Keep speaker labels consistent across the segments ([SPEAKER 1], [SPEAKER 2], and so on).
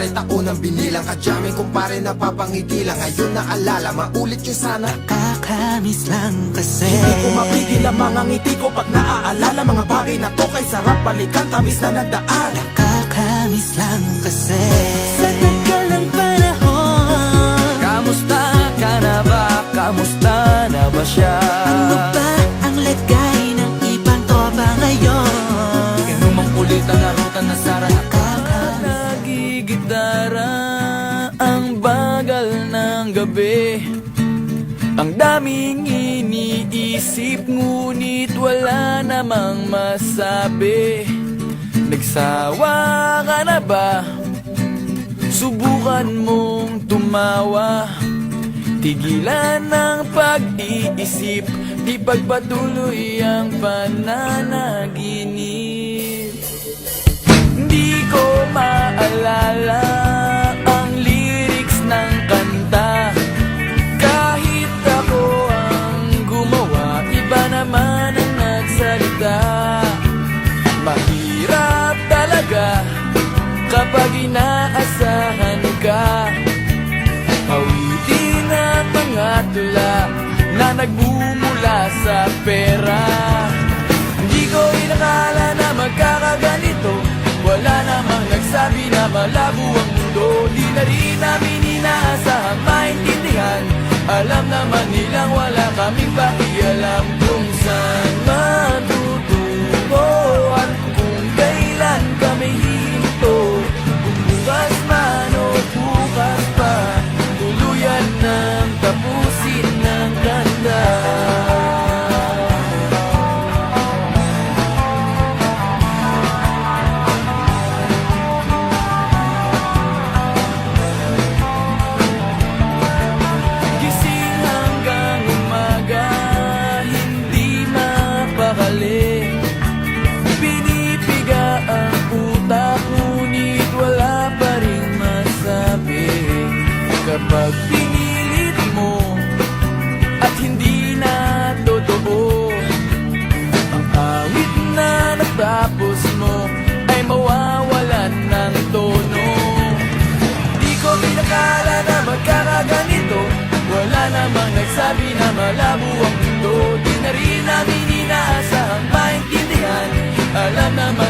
[SPEAKER 1] nangyari taon ang binilang Kadyaming kumpare napapangiti lang. Ngayon naalala maulit yung sana.
[SPEAKER 2] Kakamiss lang kasi.
[SPEAKER 1] Hindi ko mapigil ang mga ngiti ko Pag naaalala. Mga bagay na to Kay sarap balikan tamis na nagdaan.
[SPEAKER 2] Kakamiss lang kasi. Sa
[SPEAKER 3] daming iniisip ngunit wala namang masabi. Nagsawa ka na ba? Subukan mong tumawa. Tigilan ng pag-iisip Di pagpatuloy ang pananaginip pera. Hindi ko inakala na magkakaganito. Wala namang nagsabi na malabo ang mundo. Di na rin namin inaasahang maintindihan. Alam naman nilang wala kaming pakialam Kapag pinilit mo At hindi na totoo Ang awit na natapos mo Ay mawawalan ng tono. Di ko pinakala na magkakaganito. Wala namang nagsabi na malabo ang mundo. Di na rin namin inaasahang maintindihan. Alam naman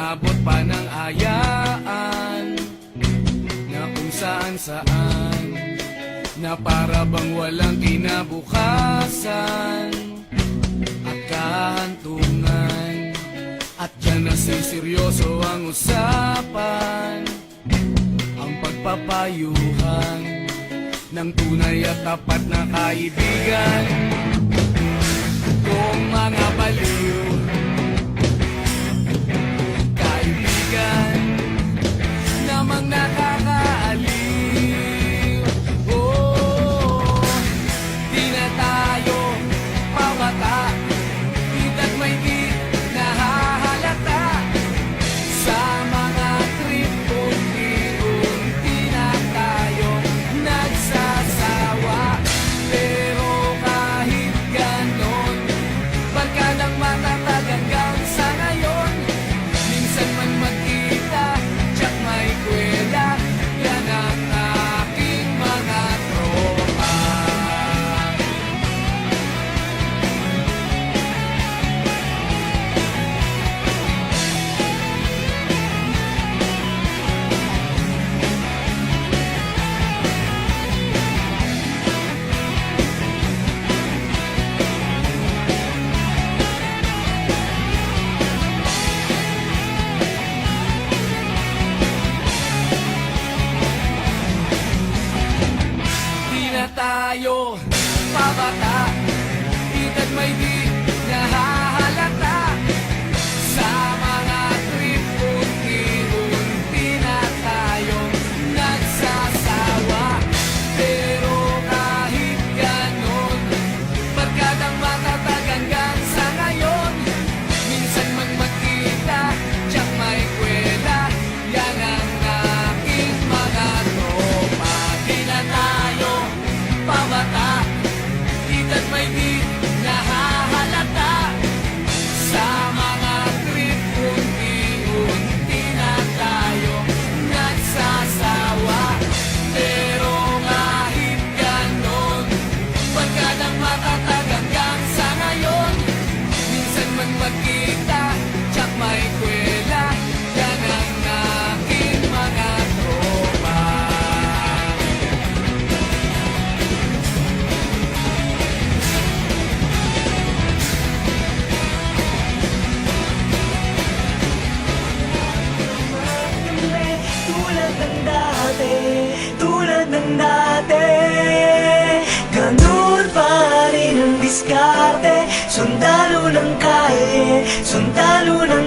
[SPEAKER 4] inaabot pa ng ayaan Na kung saan saan Na para bang walang kinabukasan. At kahantungan At dyan na seryoso ang usapan. Ang pagpapayuhan Ng tunay at tapat na kaibigan. Kung mga baliw
[SPEAKER 3] not diskarte Sundalo ng kaye, sundalo ng